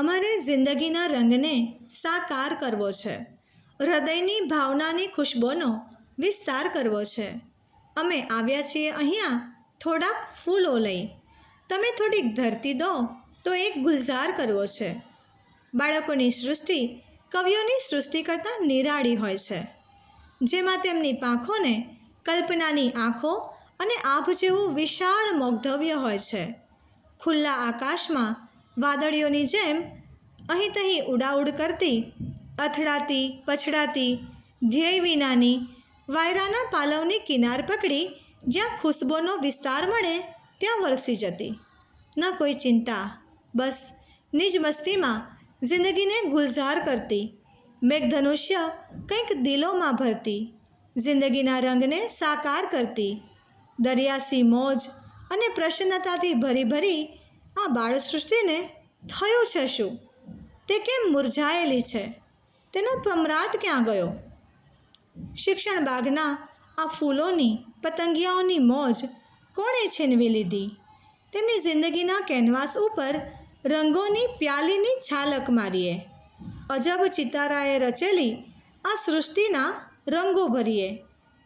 અમારે જિંદગીના રંગને સાકાર કરવો છે. હૃદયની ભાવનાની ખુશ્બોનો વિસ્તાર કરવો છે. અમે આવ્યા છીએ અહીંયા થોડાક ફૂલો લઈ. તમે થોડીક ધરતી દો તો એક ગુલઝાર કરવો છે. બાળકોની સૃષ્ટિ કવિઓની સૃષ્ટિ કરતાં નિરાળી હોય છે. જેમાં તેમની પાંખોને કલ્પનાની આંખો અને આભ જેવું વિશાળ મોગધવ્ય હોય છે. ખુલ્લા આકાશમાં વાદળીઓની જેમ અહીં તહીં ઉડાઉડ કરતી, અથડાતી, પછડાતી, ધ્યેય વિનાની વાયરાના પાલવની કિનાર પકડી જ્યાં ખુશ્બોનો વિસ્તાર મળે ત્યાં વરસી જતી. ન કોઈ ચિંતા, બસ નિજ મસ્તીમાં જિંદગીને ગુલઝાર કરતી. મેઘધનુષ્ય કંઈક દિલોમાં ભરતી, જિંદગીના રંગને સાકાર કરતી. દરિયાસી મોજ અને પ્રસન્નતાથી ભરી ભરી આ બાળસૃષ્ટિને થયું છે શું? તે કેમ મુરઝાયેલી છે? તેનો પમરાટ ક્યાં ગયો? શિક્ષણ બાગના આ ફૂલોની પતંગિયાઓની મોજ કોણે છીનવી લીધી? તેમની જિંદગીના કેનવાસ ઉપર રંગોની પ્યાલીની છાલક મારીએ. અજબ ચિતારાએ રચેલી આ સૃષ્ટિના રંગો ભરીએ.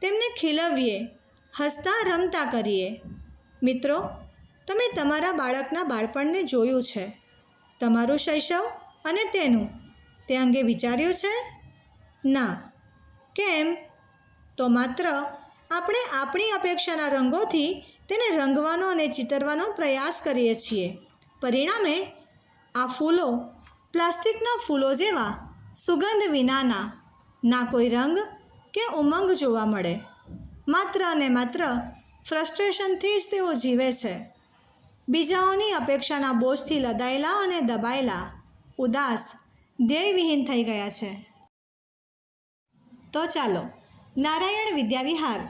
તેમને ખીલવીએ, હસતા રમતા કરીએ. મિત્રો તમે તમારા બાળકના બાળપણને જોયું છે. તમારું શૈશવ અને તેનું, તે અંગે વિચાર્યું છે? ના. કેમ? તો માત્ર આપણે આપણી અપેક્ષાના રંગોથી તેને રંગવાનો અને ચિતરવાનો પ્રયાસ કરીએ છીએ. પરિણામે, આ ફૂલો પ્લાસ્ટિકના ફૂલો જેવા સુગંધ વિનાના, ના કોઈ રંગ કે ઉમંગ જોવા મળે. માત્ર અને માત્ર ફ્રસ્ટ્રેશનથી જ તેઓ જીવે છે. બીજાઓની અપેક્ષાના બોજથી લદાયેલા અને દબાયેલા ઉદાસ ધ્યેયવિહીન થઈ ગયા છે. તો ચાલો, નારાયણ વિદ્યાવિહાર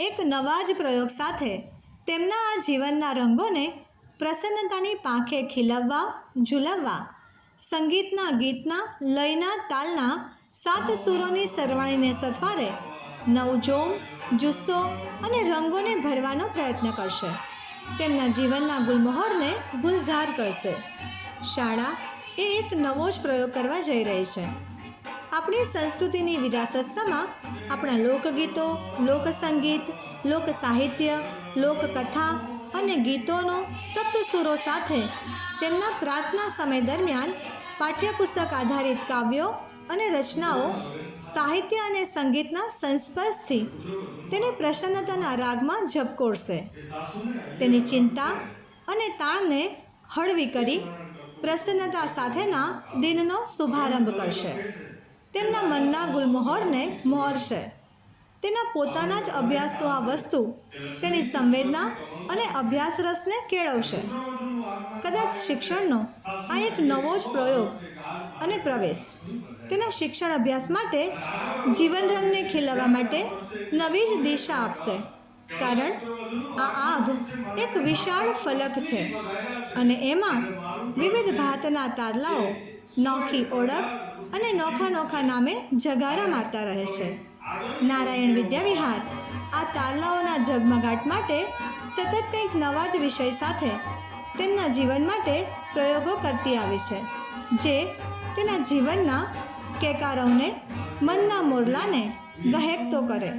એક નવા જ પ્રયોગ સાથે તેમના આ જીવનના રંગોને પ્રસન્નતાની પાંખે ખીલવવા, ઝૂલવવા, સંગીતના ગીતના, લયના તાલના સાત સૂરોની સરવાણીને સથવારે નવજોમ, જુસ્સો અને રંગોને ભરવાનો પ્રયત્ન કરશે. તેમના જીવનના ગુલમહોરને ગુલઝાર કરશે. શાળા એ એક નવો જ પ્રયોગ કરવા જઈ રહી છે. આપણી સંસ્કૃતિની વિરાસતમાં આપણા લોકગીતો, લોકસંગીત લોક સાહિત્ય લોકકથા અને ગીતોનો સપ્તસુરો સાથે તેમના પ્રાર્થના સમય દરમિયાન પાઠ્યપુસ્તક આધારિત કાવ્યો અને રચનાઓ સાહિત્ય અને સંગીતના સંસ્પર્શથી તેને પ્રસન્નતાના રાગમાં ઝબકોરશે. તેની ચિંતા અને તાણને હળવી કરી પ્રસન્નતા સાથેના દિનનો શુભારંભ કરશે. તેમના મનના ગુલમોહરને મોહરશે. તેના પોતાના જ અભ્યાસતો આ વસ્તુ તેની સંવેદના અને અભ્યાસ રસને કેળવશે. કદાચ શિક્ષણનો આ એક નવો જ પ્રયોગ અને પ્રવેશ. તેના શિક્ષણ અભ્યાસ માટે જીવન રંગને ખીલવવા માટે નવી જ દિશા આપશે. કારણ આ આભ એક વિશાળ ફલક છે અને એમાં વિવિધ ભાતના તારલાઓ નોખી ઓળખ અને નોખા નોખા નામે જગારા મારતા રહે છે. નારાયણ વિદ્યાવિહાર આ તારલાઓના ઝગમગાટ માટે સતત કંઈક નવા જ વિષય સાથે તેમના જીવન માટે પ્રયોગો કરતી આવી છે, જે તેના જીવનના કેકારવને મનના મોરલાને ગહેકતો કરે.